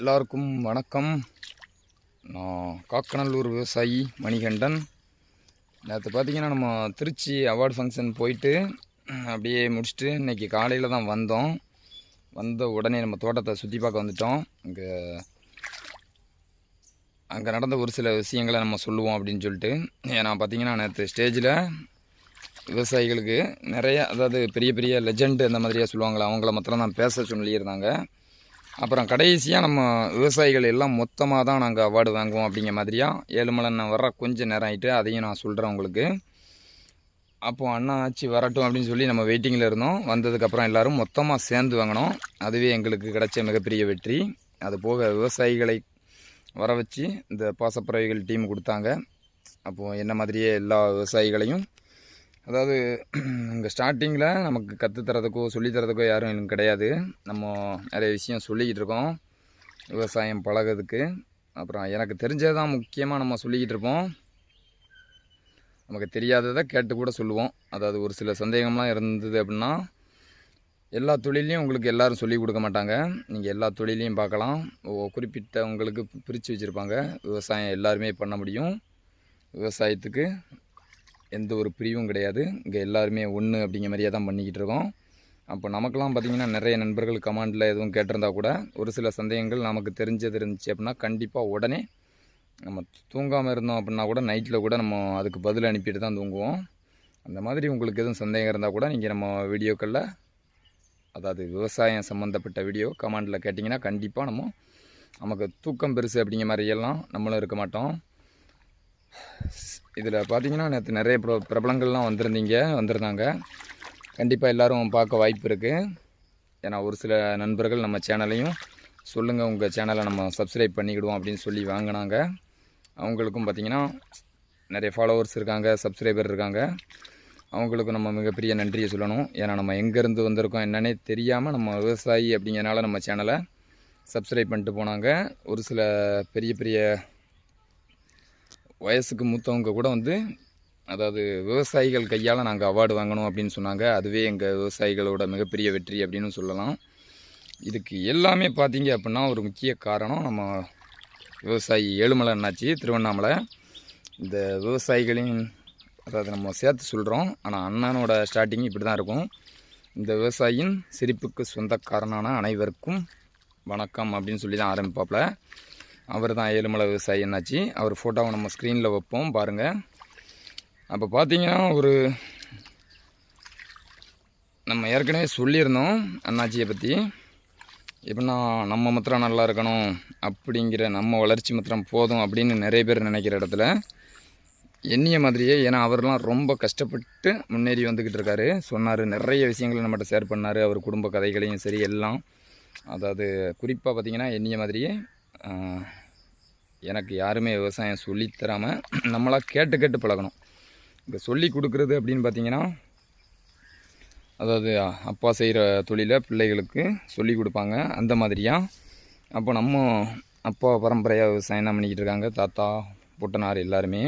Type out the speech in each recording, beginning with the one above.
எல்லாருக்கும் வணக்கம். நான் காக்கநல்லூர் விவசாயி மணிகண்டன். நேற்று பார்த்தீங்கன்னா நம்ம திருச்சி அவார்டு ஃபங்க்ஷன் போயிட்டு அப்படியே முடிச்சுட்டு இன்றைக்கி காலையில் தான் வந்தோம். வந்த உடனே நம்ம தோட்டத்தை சுற்றி பார்க்க வந்துட்டோம். அங்கே அங்கே நடந்த ஒரு சில விஷயங்களை நம்ம சொல்லுவோம் அப்படின்னு சொல்லிட்டு ஏன்னா பார்த்தீங்கன்னா நேற்று ஸ்டேஜில் விவசாயிகளுக்கு நிறைய அதாவது பெரிய பெரிய லெஜெண்டு அந்த மாதிரியாக சொல்லுவாங்களே அவங்கள மாத்திரம் தான் பேச சொல்லியிருந்தாங்க. அப்புறம் கடைசியாக நம்ம விவசாயிகள் எல்லாம் மொத்தமாக தான் நாங்கள் அவார்டு வாங்குவோம் அப்படிங்கிற மாதிரியா? ஏழுமலைன்னு வர்ற கொஞ்சம் நேரம் ஆகிட்டு அதையும் நான் சொல்கிறேன் உங்களுக்கு. அப்போது அண்ணா ஆச்சு வரட்டும் அப்படின்னு சொல்லி நம்ம வெயிட்டிங்கில் இருந்தோம். வந்ததுக்கப்புறம் எல்லோரும் மொத்தமாக சேர்ந்து வாங்கினோம். அதுவே எங்களுக்கு கிடைச்ச மிகப்பெரிய வெற்றி. அது போக விவசாயிகளை வர வச்சு இந்த பாசப்பறவைகள் டீம் கொடுத்தாங்க. அப்போது என்ன மாதிரியே எல்லா விவசாயிகளையும் அதாவது இங்கே ஸ்டார்டிங்கில் நமக்கு கற்றுத்தரதுக்கோ சொல்லித்தரதுக்கோ யாரும் எனக்கு கிடையாது. நம்ம நிறைய விஷயம் சொல்லிக்கிட்டு இருக்கோம். விவசாயம் பழகிறதுக்கு. அப்புறம் எனக்கு தெரிஞ்சது தான் முக்கியமாக நம்ம சொல்லிக்கிட்டு இருப்போம். நமக்கு தெரியாததை கேட்டு கூட சொல்லுவோம். அதாவது ஒரு சில சந்தேகம்லாம் இருந்தது அப்படின்னா எல்லா தொழிலையும் உங்களுக்கு எல்லாரும் சொல்லிக் கொடுக்க மாட்டாங்க. நீங்கள் எல்லா தொழிலையும் பார்க்கலாம். குறிப்பிட்ட உங்களுக்கு பிரித்து வச்சுருப்பாங்க. விவசாயம் எல்லாருமே பண்ண முடியும். விவசாயத்துக்கு எந்த ஒரு பிரிவும் கிடையாது. இங்கே எல்லாருமே ஒன்று அப்படிங்கிற மாதிரியே தான் பண்ணிக்கிட்டு இருக்கோம். அப்போ நமக்கெல்லாம் பார்த்திங்கன்னா நிறைய நண்பர்கள் கமாண்டில் எதுவும் கேட்டிருந்தா கூட ஒரு சில சந்தேகங்கள் நமக்கு தெரிஞ்சது இருந்துச்சு அப்படின்னா கண்டிப்பாக உடனே நம்ம தூங்காமல் இருந்தோம் அப்படின்னா கூட நைட்டில் கூட நம்ம அதுக்கு பதில் அனுப்பிட்டு தான் தூங்குவோம். அந்த மாதிரி உங்களுக்கு எதுவும் சந்தேகம் இருந்தால் கூட நீங்கள் நம்ம வீடியோக்களில் அதாவது விவசாயம் சம்மந்தப்பட்ட வீடியோ கமாண்டில் கேட்டிங்கன்னா கண்டிப்பாக நம்ம நமக்கு தூக்கம் பெருசு அப்படிங்கிற மாதிரியெல்லாம் நம்மளும் இருக்க மாட்டோம். இதில் பார்த்தீங்கன்னா நேற்று நிறைய ப்ர பிரபலங்கள்லாம் வந்திருந்தீங்க வந்திருந்தாங்க. கண்டிப்பாக எல்லோரும் பார்க்க வாய்ப்பு இருக்குது ஏன்னா ஒரு சில நண்பர்கள் நம்ம சேனலையும் சொல்லுங்கள் உங்கள் சேனலை நம்ம சப்ஸ்கிரைப் பண்ணிக்கிடுவோம் அப்படின்னு சொல்லி வாங்கினாங்க. அவங்களுக்கும் பார்த்திங்கன்னா நிறைய ஃபாலோவர்ஸ் இருக்காங்க சப்ஸ்கிரைபர் இருக்காங்க. அவங்களுக்கும் நம்ம மிகப்பெரிய நன்றியை சொல்லணும். ஏன்னா நம்ம எங்கேருந்து வந்திருக்கோம் என்னன்னே தெரியாமல் நம்ம விவசாயி அப்படிங்கிறனால நம்ம சேனலை சப்ஸ்கிரைப் பண்ணிட்டு போனாங்க. ஒரு சில பெரிய பெரிய வயசுக்கு மூத்தவங்க கூட வந்து அதாவது விவசாயிகள் கையால் நாங்கள் அவார்டு வாங்கணும் அப்படின்னு சொன்னாங்க. அதுவே எங்கள் விவசாயிகளோட மிகப்பெரிய வெற்றி அப்படின்னு சொல்லலாம். இதுக்கு எல்லாமே பார்த்தீங்க அப்படின்னா ஒரு முக்கிய காரணம் நம்ம விவசாயி ஏழுமலை அண்ணாச்சி திருவண்ணாமலை. இந்த விவசாயிகளின் அதாவது நம்ம சேர்த்து சொல்கிறோம் ஆனால் அண்ணனோட ஸ்டார்டிங் இப்படி தான் இருக்கும். இந்த விவசாயியின் சிரிப்புக்கு சொந்தக்காரனான அனைவருக்கும் வணக்கம் அப்படின்னு சொல்லி தான் ஆரம்பிப்பாப்புல அவர் தான் ஏழுமலை விவசாயி என்னாச்சு. அவர் ஃபோட்டோவை நம்ம ஸ்க்ரீனில் வைப்போம் பாருங்கள் அப்போ பார்த்தீங்கன்னா ஒரு நம்ம ஏற்கனவே சொல்லியிருந்தோம் அண்ணாச்சியை பற்றி எப்படின்னா நம்ம மாத்திரம் நல்லா இருக்கணும் அப்படிங்கிற நம்ம வளர்ச்சி மாத்திரம் போதும் அப்படின்னு நிறைய பேர் நினைக்கிற இடத்துல எண்ணிய மாதிரியே ஏன்னா அவர்லாம் ரொம்ப கஷ்டப்பட்டு முன்னேறி வந்துக்கிட்டு இருக்காரு. சொன்னார் நிறைய விஷயங்களை நம்மகிட்ட ஷேர் பண்ணார். அவர் குடும்ப கதைகளையும் சரி எல்லாம். அதாவது குறிப்பாக பார்த்தீங்கன்னா எண்ணிய மாதிரியே எனக்கு யாருமே விவசாயம் சொல்லித் தராமல் கேட்டு கேட்டு பழகணும். இப்போ சொல்லி கொடுக்குறது அப்படின்னு பார்த்தீங்கன்னா அதாவது அப்பா செய்கிற தொழிலை பிள்ளைகளுக்கு சொல்லி கொடுப்பாங்க. அந்த மாதிரியாக அப்போ நம்ம அப்பா பரம்பரையாக விவசாயம் தான் பண்ணிக்கிட்டு இருக்காங்க? தாத்தா புட்டனார் எல்லாருமே.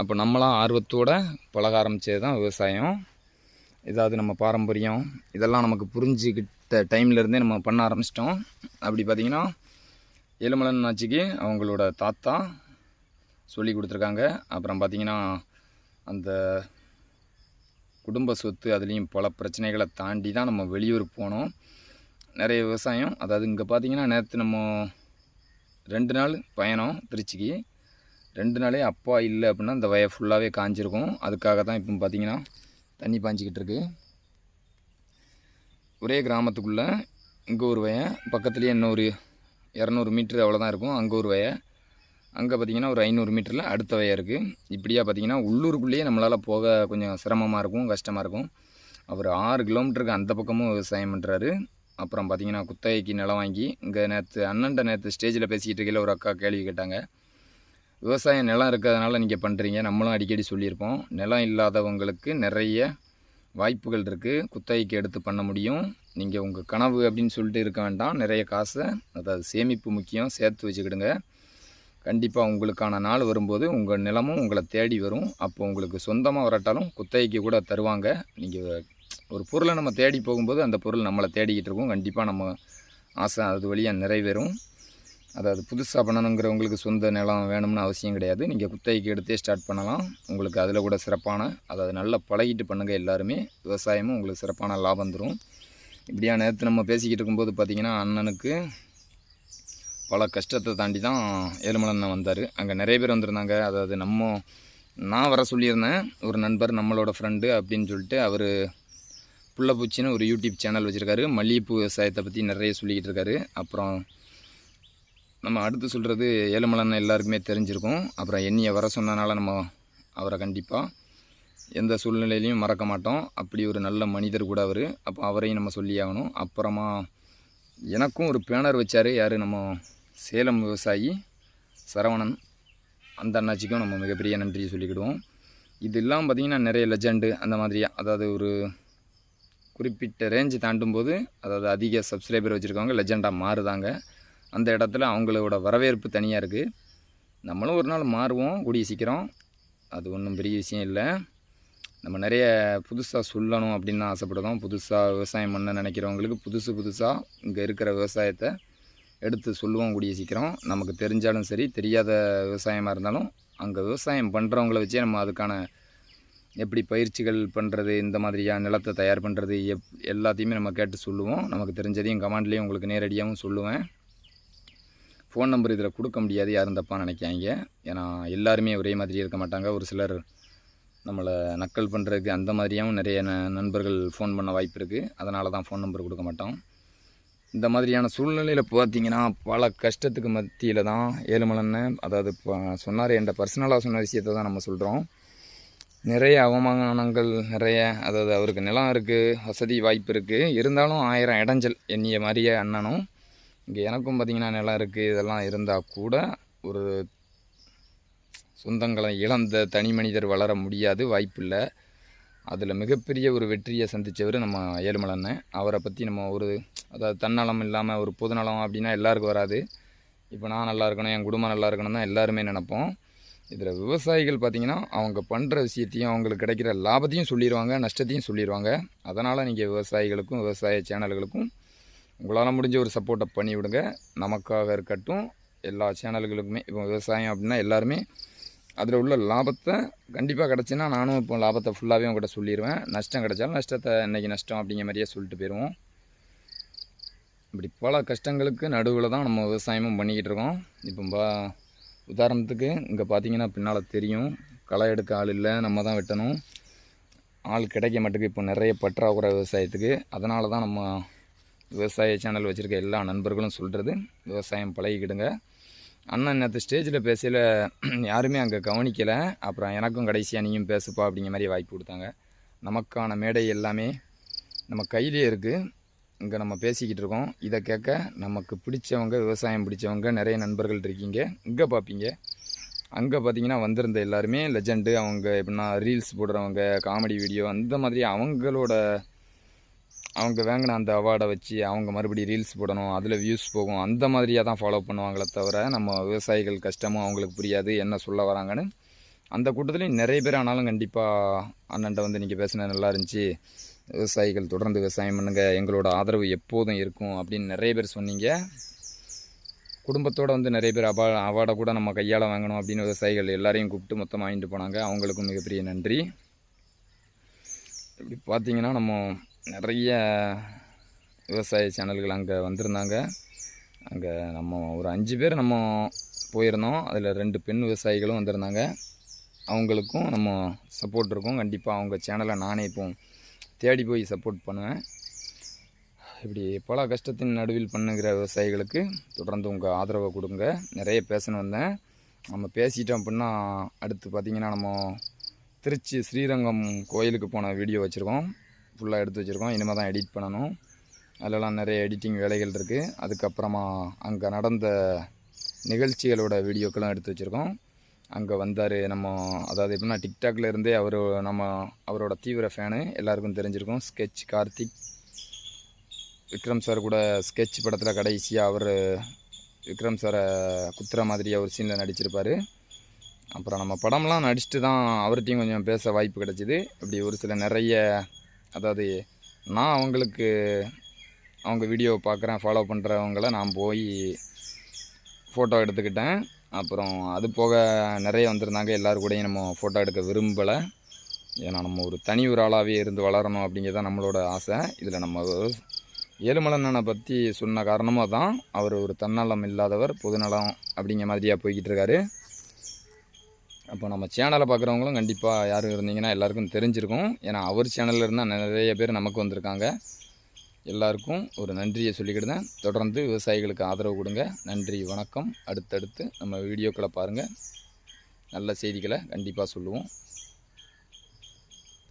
அப்போ நம்மளாம் ஆர்வத்தோட பழக ஆரம்பித்தது தான் விவசாயம். இதாவது நம்ம பாரம்பரியம் இதெல்லாம் நமக்கு புரிஞ்சுக்கிட்ட டைம்லேருந்தே நம்ம பண்ண ஆரம்பிச்சிட்டோம். அப்படி பார்த்திங்கன்னா ஏழுமலன் ஆட்சிக்கு அவங்களோட தாத்தா சொல்லி கொடுத்துருக்காங்க. அப்புறம் பார்த்திங்கன்னா அந்த குடும்ப சொத்து அதுலேயும் பல பிரச்சனைகளை தாண்டி தான் நம்ம வெளியூர் போனோம். நிறைய விவசாயம் அதாவது இங்கே பார்த்தீங்கன்னா நேற்று நம்ம ரெண்டு நாள் பயணம் திருச்சிக்கு. ரெண்டு நாளே அப்பா இல்லை அப்படின்னா இந்த வய ஃபுல்லாகவே காஞ்சிருக்கும். அதுக்காக தான் இப்போ பார்த்தீங்கன்னா தண்ணி பாஞ்சிக்கிட்டு இருக்கு. ஒரே கிராமத்துக்குள்ளே இங்கே ஒரு வய பக்கத்துலேயே இன்னொரு இரநூறு மீட்ரு அவ்வளோதான் இருக்கும். அங்கே ஒரு வய. அங்கே பார்த்தீங்கன்னா ஒரு ஐநூறு மீட்டரில் அடுத்த வய இருக்குது இப்படியா பார்த்தீங்கன்னா உள்ளூருக்குள்ளேயே நம்மளால் போக கொஞ்சம் சிரமமாக இருக்கும் கஷ்டமாக இருக்கும். அவர் ஆறு கிலோமீட்டருக்கு அந்த பக்கமும் விவசாயம் பண்ணுறாரு அப்புறம் பார்த்தீங்கன்னா குத்தகைக்கு நிலம் வாங்கி இங்கே நேற்று அண்ணன்ட்ட நேற்று ஸ்டேஜில் பேசிக்கிட்டு இருக்கையில் ஒரு அக்கா கேள்வி கேட்டாங்க. விவசாயம் நிலம் இருக்கிறதுனால நீங்கள் பண்ணுறீங்க நம்மளும் அடிக்கடி சொல்லியிருப்போம். நிலம் இல்லாதவங்களுக்கு நிறைய வாய்ப்புகள் இருக்குது குத்தகைக்கு எடுத்து பண்ண முடியும். நீங்கள் உங்கள் கனவு அப்படின்னு சொல்லிட்டு இருக்க வேண்டாம். நிறைய காசை அதாவது சேமிப்பு முக்கியம். சேர்த்து வச்சுக்கிடுங்க. கண்டிப்பாக உங்களுக்கான நாள் வரும்போது உங்கள் நிலமும் உங்களை தேடி வரும். அப்போ உங்களுக்கு சொந்தமாக வரட்டாலும் குத்தகைக்கு கூட தருவாங்க. நீங்கள் ஒரு பொருளை நம்ம தேடி போகும்போது அந்த பொருள் நம்மளை தேடிக்கிட்டு இருக்கும். கண்டிப்பாக நம்ம ஆசை அது வழியாக நிறைவேறும். அதாவது புதுசாக பண்ணணுங்கிறவங்களுக்கு சொந்த நிலம் வேணும்னு அவசியம் கிடையாது. நீங்கள் குத்தகைக்கு எடுத்தே ஸ்டார்ட் பண்ணலாம். உங்களுக்கு அதில் கூட சிறப்பான அதாவது நல்லா பழகிட்டு பண்ணுங்கள் எல்லாருமே. விவசாயமும் உங்களுக்கு சிறப்பான லாபம் தரும். இப்படியா நேற்று நம்ம பேசிக்கிட்டு இருக்கும்போது பார்த்திங்கன்னா அண்ணனுக்கு பல கஷ்டத்தை தாண்டி தான் ஏழுமலண்ணன் வந்தார். அங்கே நிறைய பேர் வந்திருந்தாங்க. அதாவது நம்ம நான் வர சொல்லியிருந்தேன். ஒரு நண்பர் நம்மளோட ஃப்ரெண்டு அப்படின்னு சொல்லிட்டு அவர் புள்ளப்பூச்சின்னு ஒரு யூடியூப் சேனல் வச்சுருக்காரு. மல்லிகைப்பூ விவசாயத்தை பற்றி நிறைய சொல்லிக்கிட்டு இருக்காரு. அப்புறம் நம்ம அடுத்து சொல்கிறது ஏழுமலண்ணன் எல்லாருக்குமே தெரிஞ்சிருக்கும். அப்புறம் என்னையை வர சொன்னனால நம்ம அவரை கண்டிப்பாக எந்த சூழ்நிலையிலையும் மறக்க மாட்டோம். அப்படி ஒரு நல்ல மனிதர் கூட அவர். அப்போ அவரையும் நம்ம சொல்லி ஆகணும். அப்புறமா எனக்கும் ஒரு பேனர் வச்சார். யார்? நம்ம சேலம் விவசாயி சரவணன். அந்த அண்ணாச்சிக்கும் நம்ம மிகப்பெரிய நன்றியை சொல்லிக்கிடுவோம். இது இல்லாமல் பார்த்திங்கன்னா நிறைய லெஜண்டு அந்த மாதிரியாக அதாவது ஒரு குறிப்பிட்ட ரேஞ்சு தாண்டும் போது அதாவது அதிக சப்ஸ்கிரைபர் வச்சுருக்கவங்க லெஜெண்டாக மாறுதாங்க. அந்த இடத்துல அவங்களோட வரவேற்பு தனியாக இருக்குது நம்மளும் ஒரு நாள் மாறுவோம் கூடிய சீக்கிரம். அது ஒன்றும் பெரிய விஷயம் இல்லை. நம்ம நிறைய புதுசாக சொல்லணும் அப்படின்னு தான் ஆசைப்படுறோம். புதுசாக விவசாயம் பண்ண நினைக்கிறவங்களுக்கு புதுசு புதுசாக இங்கே இருக்கிற விவசாயத்தை எடுத்து சொல்லுவோம் கூடிய சீக்கிரம். நமக்கு தெரிஞ்சாலும் சரி தெரியாத விவசாயமாக இருந்தாலும் அங்கே விவசாயம் பண்ணுறவங்கள வச்சே நம்ம அதுக்கான எப்படி பயிற்சிகள் பண்ணுறது இந்த மாதிரியாக நிலத்தை தயார் பண்ணுறது எப் எல்லாத்தையுமே நம்ம கேட்டு சொல்லுவோம். நமக்கு தெரிஞ்சதையும் கமாண்ட்லேயும் உங்களுக்கு நேரடியாகவும் சொல்லுவேன். ஃபோன் நம்பர் இதில் கொடுக்க முடியாது யாரும் தப்பாக நினைக்காங்க ஏன்னா எல்லாருமே ஒரே மாதிரி இருக்க மாட்டாங்க. ஒரு சிலர் நம்மளை நக்கல் பண்ணுறதுக்கு அந்த மாதிரியாகவும் நிறைய ந நண்பர்கள் ஃபோன் பண்ண வாய்ப்பு இருக்குது அதனால தான் ஃபோன் நம்பர் கொடுக்க மாட்டோம். இந்த மாதிரியான சூழ்நிலையில் பார்த்தீங்கன்னா பல கஷ்டத்துக்கு மத்தியில் தான் ஏழுமலன்னு அதாவது சொன்னார். என்ற பர்சனலாக சொன்ன விஷயத்தை தான் நம்ம சொல்கிறோம் நிறைய அவமானங்கள் நிறைய அதாவது அவருக்கு நிலம் இருக்குது வசதி வாய்ப்பு இருக்குது இருந்தாலும் ஆயிரம் இடைஞ்சல் என்னைய மாதிரியே அண்ணனும் இங்கே எனக்கும் பார்த்திங்கன்னா நிலம் இருக்குது இதெல்லாம் இருந்தால் கூட ஒரு சொந்தங்களை இழந்த தனி மனிதர் வளர முடியாது வாய்ப்பில்லை. அதில் மிகப்பெரிய ஒரு வெற்றியை சந்தித்தவர் நம்ம ஏழுமலன் அவரை பற்றி நம்ம ஒரு அதாவது தன்னலம் இல்லாமல் ஒரு பொதுநலம் அப்படின்னா எல்லாருக்கும் வராது. இப்போ நான் நல்லா இருக்கணும் என் குடும்பம் நல்லா இருக்கணும் தான் எல்லாருமே நினைப்போம். இதில் விவசாயிகள் பார்த்திங்கன்னா அவங்க பண்ணுற விஷயத்தையும் அவங்களுக்கு கிடைக்கிற லாபத்தையும் சொல்லிடுவாங்க நஷ்டத்தையும் சொல்லிடுவாங்க அதனால் நீங்கள் விவசாயிகளுக்கும் விவசாய சேனல்களுக்கும் உங்களால் முடிஞ்ச ஒரு சப்போர்ட்டை பண்ணி விடுங்க நமக்காக இருக்கட்டும் எல்லா சேனல்களுக்குமே இப்போ விவசாயம் அப்படின்னா எல்லாருமே அதில் உள்ள லாபத்தை கண்டிப்பாக கிடச்சின்னா நானும் இப்போ லாபத்தை ஃபுல்லாகவே உங்கள்கிட்ட சொல்லிடுவேன் நஷ்டம் கிடச்சாலும் நஷ்டத்தை இன்றைக்கி நஷ்டம் அப்படிங்கிற மாதிரியே சொல்லிட்டு போயிடுவோம் இப்படி பல கஷ்டங்களுக்கு நடுவில் தான் நம்ம விவசாயமும் பண்ணிக்கிட்டு இருக்கோம். இப்போ பா உதாரணத்துக்கு இங்கே பார்த்தீங்கன்னா பின்னால் தெரியும். களை எடுக்க ஆள் இல்லை நம்ம தான் வெட்டணும். ஆள் கிடைக்க மாட்டுக்கு இப்போ நிறைய பற்றாக்குறை விவசாயத்துக்கு. அதனால தான் நம்ம விவசாய சேனல் வச்சுருக்க எல்லா நண்பர்களும் சொல்கிறது விவசாயம் பழகிக்கிடுங்க. அண்ணன் நேற்று ஸ்டேஜில் பேசையில் யாருமே அங்கே கவனிக்கலை. அப்புறம் எனக்கும் கடைசியாக நீயும் பேசுப்பா அப்படிங்கிற மாதிரி வாய்ப்பு கொடுத்தாங்க. நமக்கான மேடை எல்லாமே நம்ம கையிலே இருக்குது இங்கே நம்ம பேசிக்கிட்டு இருக்கோம். இதை கேட்க நமக்கு பிடிச்சவங்க விவசாயம் பிடிச்சவங்க நிறைய நண்பர்கள் இருக்கீங்க. இங்கே பார்ப்பீங்க அங்கே பார்த்தீங்கன்னா வந்திருந்த எல்லாருமே லெஜெண்டு அவங்க எப்படின்னா ரீல்ஸ் போடுறவங்க காமெடி வீடியோ அந்த மாதிரி அவங்களோட அவங்க வாங்கின அந்த அவார்டை வச்சு அவங்க மறுபடியும் ரீல்ஸ் போடணும் அதில் வியூஸ் போகும். அந்த மாதிரியாக தான் ஃபாலோ பண்ணுவாங்களே தவிர நம்ம விவசாயிகள் கஷ்டமும் அவங்களுக்கு புரியாது என்ன சொல்ல வராங்கன்னு. அந்த கூட்டத்துலேயும் நிறைய பேர் ஆனாலும் கண்டிப்பாக அண்ணன்ட்ட வந்து நீங்கள் பேசின நல்லா இருந்துச்சு. விவசாயிகள் தொடர்ந்து விவசாயம் பண்ணுங்க எங்களோட ஆதரவு எப்போதும் இருக்கும் அப்படின்னு நிறைய பேர் சொன்னீங்க. குடும்பத்தோடு வந்து நிறைய பேர் அபா அவார்டை கூட நம்ம கையால் வாங்கணும் அப்படின்னு விவசாயிகள் எல்லாரையும் கூப்பிட்டு மொத்தமாக வாங்கிட்டு போனாங்க. அவங்களுக்கும் மிகப்பெரிய நன்றி. இப்படி பார்த்தீங்கன்னா நம்ம நிறைய விவசாய சேனல்கள் அங்கே வந்திருந்தாங்க. அங்கே நம்ம ஒரு அஞ்சு பேர் நம்ம போயிருந்தோம். அதில் ரெண்டு பெண் விவசாயிகளும் வந்திருந்தாங்க. அவங்களுக்கும் நம்ம சப்போர்ட் இருக்கும். கண்டிப்பாக அவங்க சேனலை நானே இப்போ தேடி போய் சப்போர்ட் பண்ணுவேன். இப்படி பல கஷ்டத்தின் நடுவில் பண்ணுகிற விவசாயிகளுக்கு தொடர்ந்து உங்கள் ஆதரவை கொடுங்க. நிறைய பேசணும் வந்தேன். நம்ம பேசிட்டோம் அப்படின்னா அடுத்து பார்த்திங்கன்னா நம்ம திருச்சி ஸ்ரீரங்கம் கோயிலுக்கு போன வீடியோ வச்சுருக்கோம். ஃபுல்லாக எடுத்து வச்சுருக்கோம். இனிமேல் தான் எடிட் பண்ணணும். அதிலலாம் நிறைய எடிட்டிங் வேலைகள் இருக்குது அதுக்கப்புறமா அங்கே நடந்த நிகழ்ச்சிகளோட வீடியோக்கெல்லாம் எடுத்து வச்சுருக்கோம். அங்கே வந்தார் நம்ம அதாவது எப்படின்னா டிக்டாக்ல இருந்தே அவர் நம்ம அவரோட தீவிர ஃபேனு எல்லாருக்கும் தெரிஞ்சிருக்கும். ஸ்கெட்ச் கார்த்திக் விக்ரம் சார் கூட ஸ்கெட்ச் படத்தில் கடைசியாக அவர் விக்ரம் சாரை குத்துற மாதிரி ஒரு சீனில் நடிச்சிருப்பார். அப்புறம் நம்ம படம்லாம் நடிச்சுட்டு தான் அவர்கிட்டையும் கொஞ்சம் பேச வாய்ப்பு கிடச்சிது. இப்படி ஒரு சில நிறைய அதாவது நான் அவங்களுக்கு அவங்க வீடியோ பார்க்குறேன் ஃபாலோ பண்ணுறவங்கள நான் போய் ஃபோட்டோ எடுத்துக்கிட்டேன். அப்புறம் அது போக நிறைய வந்திருந்தாங்க. எல்லாரு கூடயும் நம்ம ஃபோட்டோ எடுக்க விரும்பலை. ஏன்னா நம்ம ஒரு தனி ஒரு ஆளாகவே இருந்து வளரணும் அப்படிங்கிறது தான் நம்மளோட ஆசை. இதில் நம்ம ஏழுமலனனை பற்றி சொன்ன காரணமாக தான் அவர் ஒரு தன்னலம் இல்லாதவர் பொதுநலம் அப்படிங்கிற மாதிரியாக போய்கிட்டு இருக்காரு. அப்போ நம்ம சேனலை பார்க்குறவங்களும் கண்டிப்பாக யாரும் இருந்தீங்கன்னா எல்லாருக்கும் தெரிஞ்சிருக்கும். ஏன்னா அவர் சேனலில் இருந்தால் நிறைய பேர் நமக்கு வந்திருக்காங்க. எல்லாருக்கும் ஒரு நன்றியை சொல்லிக்கிடுதேன் தொடர்ந்து விவசாயிகளுக்கு ஆதரவு கொடுங்க. நன்றி வணக்கம். அடுத்தடுத்து நம்ம வீடியோக்களை பாருங்கள் நல்ல செய்திகளை கண்டிப்பாக சொல்லுவோம்.